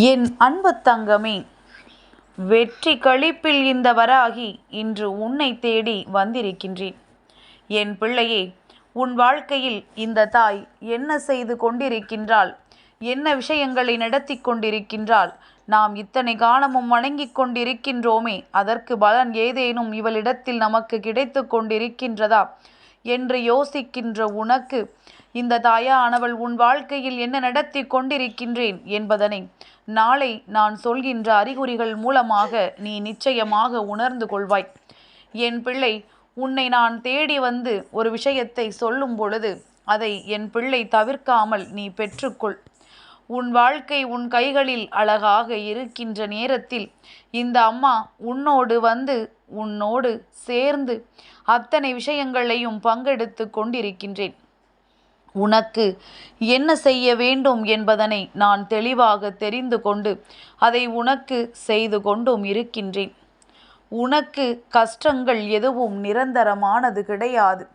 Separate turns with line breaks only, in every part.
என் அன்பு தங்கமே வெற்றி களிப்பில் இந்த வராகி இன்று உன்னை தேடி வந்திருக்கின்றேன். என் பிள்ளையே உன் வாழ்க்கையில் இந்த தாய் என்ன செய்து கொண்டிருக்கின்றாள்? என்ன விஷயங்களை நடத்தி கொண்டிருக்கின்றாள்? நாம் இத்தனை காலமும் வணங்கிக் கொண்டிருக்கின்றோமே அதற்கு பலன் ஏதேனும் இவளிடத்தில் நமக்கு கிடைத்து கொண்டிருக்கின்றதா? என்று யோசிக்கின்ற உனக்கு இந்த தாயானவள் உன் வாழ்க்கையில் என்ன நடத்தி கொண்டிருக்கின்றேன் என்பதனை நாளை நான் சொல்கின்ற அறிகுறிகள் மூலமாக நீ நிச்சயமாக உணர்ந்து கொள்வாய். என் பிள்ளை உன்னை நான் தேடி வந்து ஒரு விஷயத்தை சொல்லும் பொழுது அதை என் பிள்ளை தவிர்க்காமல் நீ பெற்றுக்கொள். உன் வாழ்க்கை உன் கைகளில் அழகாக இருக்கின்ற நேரத்தில் இந்த அம்மா உன்னோடு வந்து உன்னோடு சேர்ந்து அத்தனை விஷயங்களையும் பங்கெடுத்து கொண்டிருக்கின்றேன். உனக்கு என்ன செய்ய வேண்டும் என்பதனை நான் தெளிவாக தெரிந்து கொண்டு அதை உனக்கு செய்து கொண்டும் இருக்கின்றேன். உனக்கு கஷ்டங்கள் எதுவும் நிரந்தரமானது கிடையாது.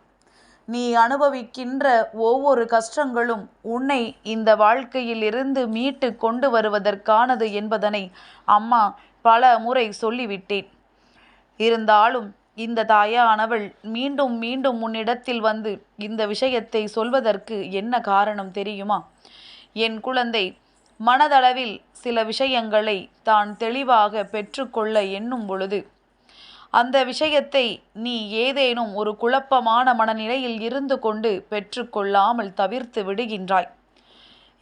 நீ அனுபவிக்கின்ற ஒவ்வொரு கஷ்டங்களும் உன்னை இந்த வாழ்க்கையில் இருந்து மீட்டு கொண்டு வருவதற்கானது என்பதனை அம்மா பல முறை சொல்லிவிட்டேன். இருந்தாலும் இந்த தாயானவள் மீண்டும் மீண்டும் உன்னிடத்தில் வந்து இந்த விஷயத்தை சொல்வதற்கு என்ன காரணம் தெரியுமா? என் குழந்தை மனதளவில் சில விஷயங்களை தான் தெளிவாக பெற்றுக்கொள்ள எண்ணும் பொழுது அந்த விஷயத்தை நீ ஏதேனும் ஒரு குழப்பமான மனநிலையில் இருந்து கொண்டு பெற்றுக்கொள்ளாமல் தவிர்த்து விடுகின்றாய்.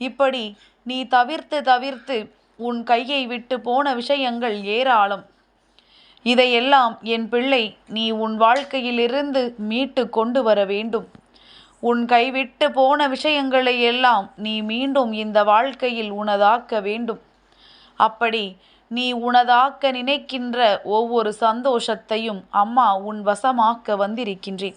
இப்படி நீ தவிர்த்து தவிர்த்து உன் கையை விட்டு போன விஷயங்கள் ஏராளம். இதையெல்லாம் என் பிள்ளை நீ உன் வாழ்க்கையிலிருந்து மீட்டு கொண்டு வர வேண்டும். உன் கைவிட்டு போன விஷயங்களை எல்லாம் நீ மீண்டும் இந்த வாழ்க்கையில் உனதாக்க வேண்டும். அப்படி நீ உனதாக்க நினைக்கின்ற ஒவ்வொரு சந்தோஷத்தையும் அம்மா உன் வசமாக்க வந்திருக்கின்றேன்.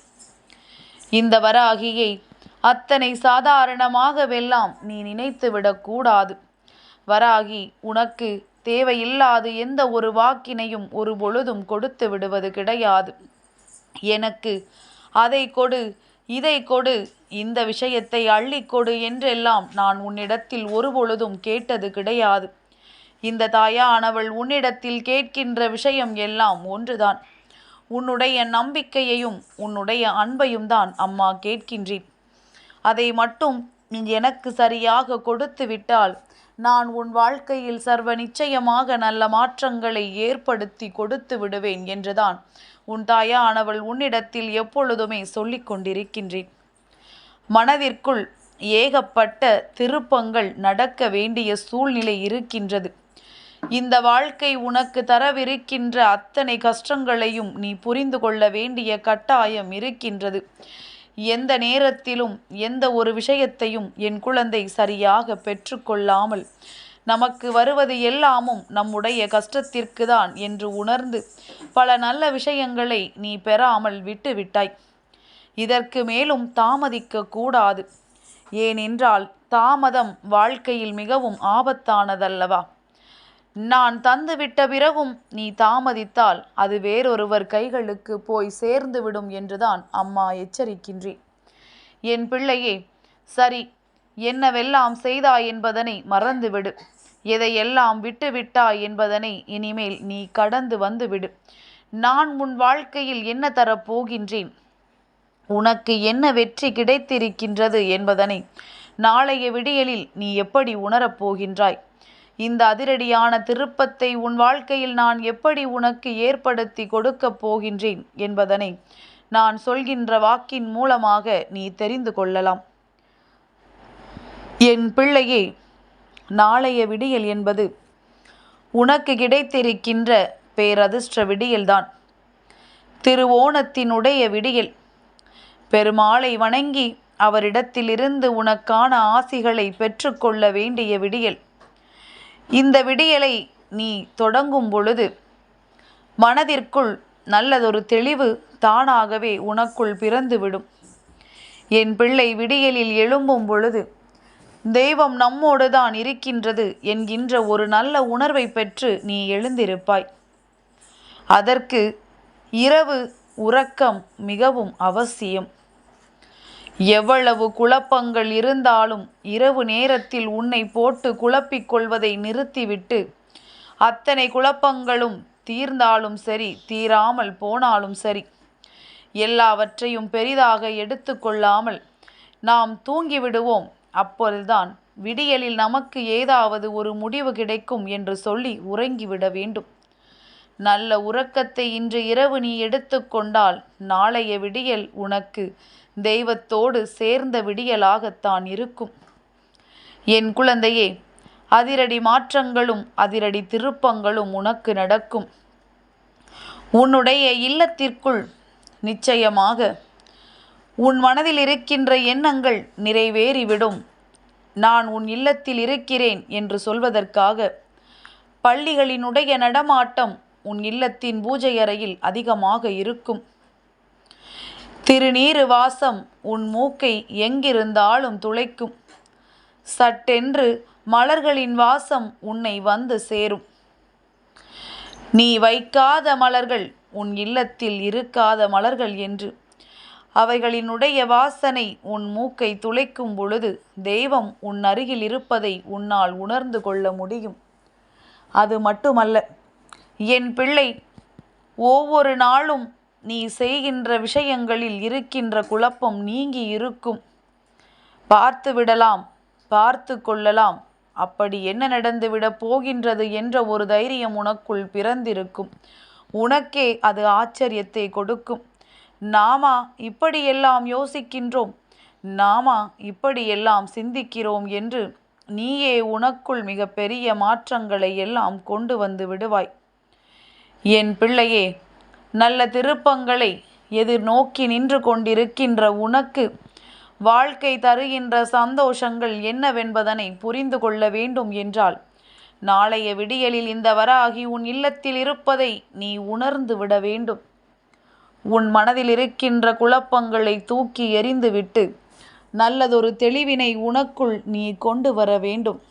இந்த வராகியை அத்தனை சாதாரணமாகவெல்லாம் நீ நினைத்து விடக்கூடாது வராகி உனக்கு தேவையில்லாது எந்த ஒரு வாக்கினையும் ஒரு பொழுதும் கொடுத்து விடுவது கிடையாது. எனக்கு அதை கொடு இதை கொடு இந்த விஷயத்தை அள்ளி கொடு என்றெல்லாம் நான் உன்னிடத்தில் ஒரு பொழுதும் கேட்டது கிடையாது. இந்த தாயானவள் உன்னிடத்தில் கேட்கின்ற விஷயம் எல்லாம் ஒன்றுதான். உன்னுடைய நம்பிக்கையையும் உன்னுடைய அன்பையும் தான் அம்மா கேட்கின்றேன் அதை மட்டும் எனக்கு சரியாக கொடுத்து விட்டால் நான் உன் வாழ்க்கையில் சர்வ நிச்சயமாக நல்ல மாற்றங்களை ஏற்படுத்தி கொடுத்து விடுவேன் என்றுதான் உன் தாயானவள் உன்னிடத்தில் எப்பொழுதுமே சொல்லிக் கொண்டிருக்கின்றேன். மனதிற்குள் ஏகப்பட்ட திருப்பங்கள் நடக்க வேண்டிய சூழ்நிலை இருக்கின்றது. இந்த வாழ்க்கை உனக்கு தரவிருக்கின்ற அத்தனை கஷ்டங்களையும் நீ புரிந்து கொள்ள வேண்டிய கட்டாயம் இருக்கின்றது. எந்த நேரத்திலும் எந்த ஒரு விஷயத்தையும் என் குழந்தை சரியாக பெற்றுக்கொள்ளாமல் நமக்கு வருவது எல்லாமும் நம்முடைய கஷ்டத்திற்கு தான் என்று உணர்ந்து பல நல்ல விஷயங்களை நீ பெறாமல் விட்டுவிட்டாய் இதற்கு மேலும் தாமதிக்க கூடாது. ஏனென்றால் தாமதம் வாழ்க்கையில் மிகவும் ஆபத்தானதல்லவா? நான் தந்துவிட்ட பிறகும் நீ தாமதித்தால் அது வேறொருவர் கைகளுக்கு போய் சேர்ந்துவிடும் என்றுதான் அம்மா எச்சரிக்கின்றேன் என் பிள்ளையே சரி என்னவெல்லாம் செய்தாய் என்பதனை மறந்துவிடு. எதையெல்லாம் விட்டுவிட்டாய் என்பதனை இனிமேல் நீ கடந்து வந்துவிடு. நான் உன் வாழ்க்கையில் என்ன தரப்போகின்றேன் உனக்கு என்ன வெற்றி கிடைத்திருக்கின்றது என்பதனை நாளைய விடியலில் நீ எப்படி உணரப் போகின்றாய்? இந்த அதிரடியான திருப்பத்தை உன் வாழ்க்கையில் நான் எப்படி உனக்கு ஏற்படுத்தி கொடுக்கப் போகின்றேன் என்பதனை நான் சொல்கின்ற வாக்கின் மூலமாக நீ தெரிந்து கொள்ளலாம். என் பிள்ளையே நாளைய விடியல் என்பது உனக்கு கிடைத்திருக்கின்ற பேரதிர்ஷ்ட விடியல்தான். திருவோணத்தினுடைய விடியல். பெருமாளை வணங்கி அவரிடத்திலிருந்து உனக்கான ஆசிகளை பெற்றுக்கொள்ள வேண்டிய விடியல். இந்த விடியலை நீ தொடங்கும் பொழுது மனதிற்குள் நல்லதொரு தெளிவு தானாகவே உனக்குள் பிறந்துவிடும். என் பிள்ளை விடியலில் எழும்பும் பொழுது தெய்வம் நம்மோடு தான் இருக்கின்றது என்கின்ற ஒரு நல்ல உணர்வை பெற்று நீ எழுந்திருப்பாய். அதற்கு இரவு உறக்கம் மிகவும் அவசியம். எவ்வளவு குழப்பங்கள் இருந்தாலும் இரவு நேரத்தில் உன்னை போட்டு குழப்பிக் கொள்வதை நிறுத்திவிட்டு அத்தனை குழப்பங்களும் தீர்ந்தாலும் சரி தீராமல் போனாலும் சரி எல்லாவற்றையும் பெரிதாக எடுத்துக்கொள்ளாமல் நாம் தூங்கிவிடுவோம். அப்பொழுதுதான் விடியலில் நமக்கு ஏதாவது ஒரு முடிவு கிடைக்கும் என்று சொல்லி உறங்கிவிட வேண்டும். நல்ல உறக்கத்தை இன்று இரவு நீ எடுத்துக்கொண்டால் நாளைய விடியல் உனக்கு. தெய்வத்தோடு சேர்ந்த விடியலாகத்தான் இருக்கும். என் குழந்தையே அதிரடி மாற்றங்களும் அதிரடி திருப்பங்களும் உனக்கு நடக்கும். உன்னுடைய இல்லத்திற்குள் நிச்சயமாக உன் மனதில் இருக்கின்ற எண்ணங்கள் நிறைவேறிவிடும். நான் உன் இல்லத்தில் இருக்கிறேன் என்று சொல்வதற்காக பள்ளிகளினுடைய நடமாட்டம் உன் இல்லத்தின் பூஜை அறையில் அதிகமாக இருக்கும். திருநீறு வாசம் உன் மூக்கை எங்கிருந்தாலும் துளைக்கும். சட்டென்று மலர்களின் வாசம் உன்னை வந்து சேரும். நீ வைக்காத மலர்கள் உன் இல்லத்தில் இருக்காத மலர்கள் என்று. அவைகளினுடைய வாசனை உன் மூக்கை துளைக்கும் பொழுது தெய்வம் உன் அருகில் இருப்பதை உன்னால் உணர்ந்து கொள்ள முடியும். அது மட்டுமல்ல. என் பிள்ளை ஒவ்வொரு நாளும் நீ செய்கின்ற விஷயங்களில் இருக்கின்ற குழப்பம் நீங்கி இருக்கும். பார்த்து விடலாம் பார்த்து கொள்ளலாம். அப்படி என்ன நடந்துவிடப் போகின்றது என்ற ஒரு தைரியம் உனக்குள் பிறந்திருக்கும். உனக்கே அது ஆச்சரியத்தை கொடுக்கும். நாமா இப்படியெல்லாம் யோசிக்கின்றோம். நாமா இப்படியெல்லாம் சிந்திக்கிறோம் என்று நீயே உனக்குள் மிகப்பெரிய மாற்றங்களை எல்லாம் கொண்டு வந்து விடுவாய். என் பிள்ளையே நல்ல திருப்பங்களை எதிர்நோக்கி நின்று கொண்டிருக்கின்ற உனக்கு வாழ்க்கை தருகின்ற சந்தோஷங்கள் என்னவென்பதனை புரிந்து கொள்ள வேண்டும் என்றால் நாளைய விடியலில் இந்த வராகி உன் இல்லத்தில் இருப்பதை நீ உணர்ந்து விட வேண்டும். உன் மனதில் இருக்கின்ற குழப்பங்களை தூக்கி எறிந்துவிட்டு நல்லதொரு தெளிவினை உனக்குள் நீ கொண்டு வர வேண்டும்.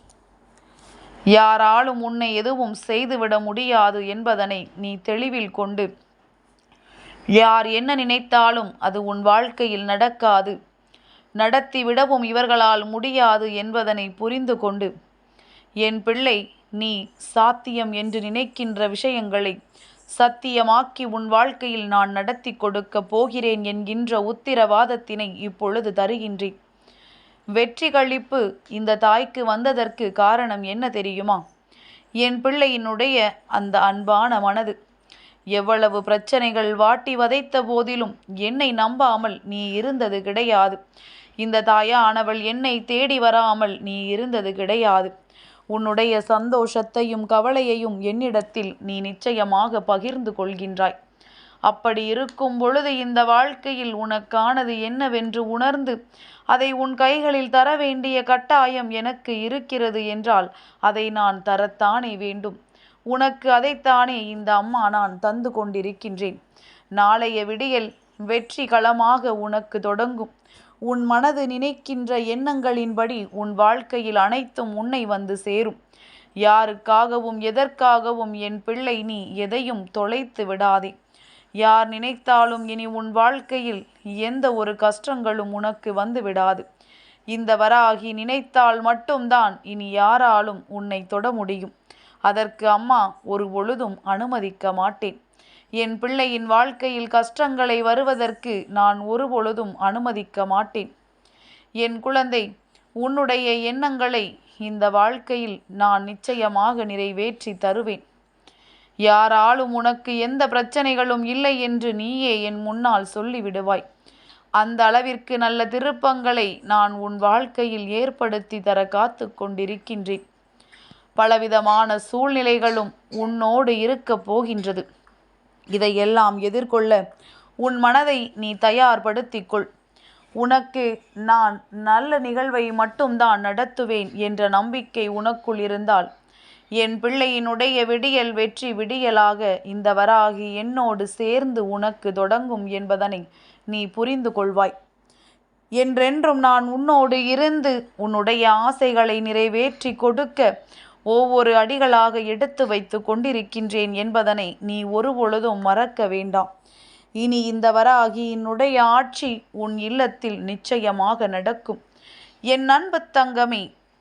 யாராலும் உன்னை எதுவும் செய்துவிட முடியாது என்பதனை நீ தெளிவில் கொண்டு. யார் என்ன நினைத்தாலும் அது உன் வாழ்க்கையில் நடக்காது. நடத்திவிடவும் இவர்களால் முடியாது என்பதனை புரிந்து கொண்டு. என் பிள்ளை நீ சாத்தியம் என்று நினைக்கின்ற விஷயங்களை சத்தியமாக்கி உன் வாழ்க்கையில் நான் நடத்தி கொடுக்க போகிறேன் என்கின்ற உத்திரவாதத்தினை இப்பொழுது தருகின்றேன். வெற்றிகளிப்பு இந்த தாய்க்கு வந்ததற்கு காரணம் என்ன தெரியுமா? என் பிள்ளையினுடைய அந்த அன்பான மனது. எவ்வளவு பிரச்சனைகள் வாட்டி வதைத்த போதிலும் என்னை நம்பாமல் நீ இருந்தது கிடையாது. இந்த தாயானவள் என்னை தேடி வராமல் நீ இருந்தது கிடையாது. உன்னுடைய சந்தோஷத்தையும் கவலையையும் என்னிடத்தில் நீ நிச்சயமாக பகிர்ந்து கொள்கின்றாய். அப்படி இருக்கும் பொழுது இந்த வாழ்க்கையில் உனக்கானது என்னவென்று உணர்ந்து அதை உன் கைகளில் தர வேண்டிய கட்டாயம் எனக்கு இருக்கிறது என்றால் அதை நான் தரத்தானே வேண்டும். உனக்கு அதைத்தானே இந்த அம்மா நான் தந்து கொண்டிருக்கின்றேன். நாளைய விடியல் வெற்றி களமாக உனக்கு தொடங்கும். உன் மனது நினைக்கின்ற எண்ணங்களின்படி உன் வாழ்க்கையில் அனைத்தும் உன்னை வந்து சேரும். யாருக்காகவும் எதற்காகவும் என் பிள்ளை நீ எதையும் தொலைத்து விடாதே. யார் நினைத்தாலும் இனி உன் வாழ்க்கையில் எந்த ஒரு கஷ்டங்களும் உனக்கு வந்து விடாது இந்த வராகி நினைத்தால் மட்டும்தான் இனி யாராலும் உன்னை தொட முடியும். அதற்கு அம்மா ஒரு பொழுதும் அனுமதிக்க மாட்டேன். என் பிள்ளையின் வாழ்க்கையில் கஷ்டங்களை வருவதற்கு நான் ஒரு பொழுதும் அனுமதிக்க மாட்டேன். என் குழந்தை உன்னுடைய எண்ணங்களை இந்த வாழ்க்கையில் நான் நிச்சயமாக நிறைவேற்றி தருவேன். யாராலும் உனக்கு எந்த பிரச்சனைகளும் இல்லை என்று நீயே என் முன்னால் சொல்லிவிடுவாய். அந்த அளவிற்கு நல்ல திருப்பங்களை நான் உன் வாழ்க்கையில் ஏற்படுத்தி தர காத்து கொண்டிருக்கின்றேன். பலவிதமான சூழ்நிலைகளும் உன்னோடு இருக்கப் போகின்றது. இதையெல்லாம் எதிர்கொள்ள உன் மனதை நீ தயார்படுத்திக்கொள். உனக்கு நான் நல்ல நிகழ்வை மட்டும்தான் நடத்துவேன் என்ற நம்பிக்கை உனக்குள் இருந்தால் என் பிள்ளையினுடைய விடியல் வெற்றி விடியலாக இந்த வராகி என்னோடு சேர்ந்து உனக்கு தொடங்கும் என்பதனை நீ புரிந்து கொள்வாய். என்றென்றும் நான் உன்னோடு இருந்து உன்னுடைய ஆசைகளை நிறைவேற்றி கொடுக்க ஒவ்வொரு அடிகளாக எடுத்து வைத்து கொண்டிருக்கின்றேன் என்பதனை நீ ஒரு பொழுதும் மறக்க வேண்டாம். இனி இந்த வராகியினுடைய ஆட்சி உன் இல்லத்தில் நிச்சயமாக நடக்கும். என் அன்பு தங்கமே